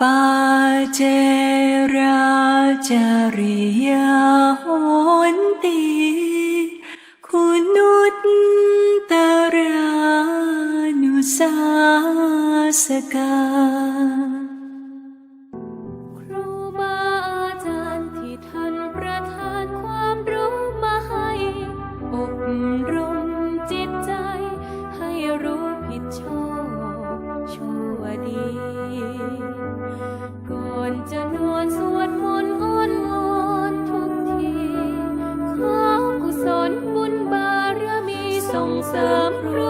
ปาเจราจริยาหนตีคุณุตตรานุสาสกา ลบุญบารมีส่งเสริมครู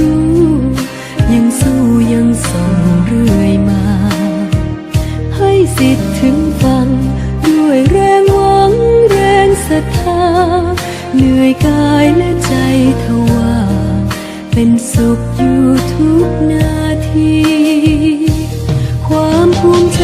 ู้ เหนื่อยกายและใจทว่า เป็นสุขอยู่ทุกนาที ความภูมิใจ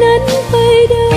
nắng bay vây đây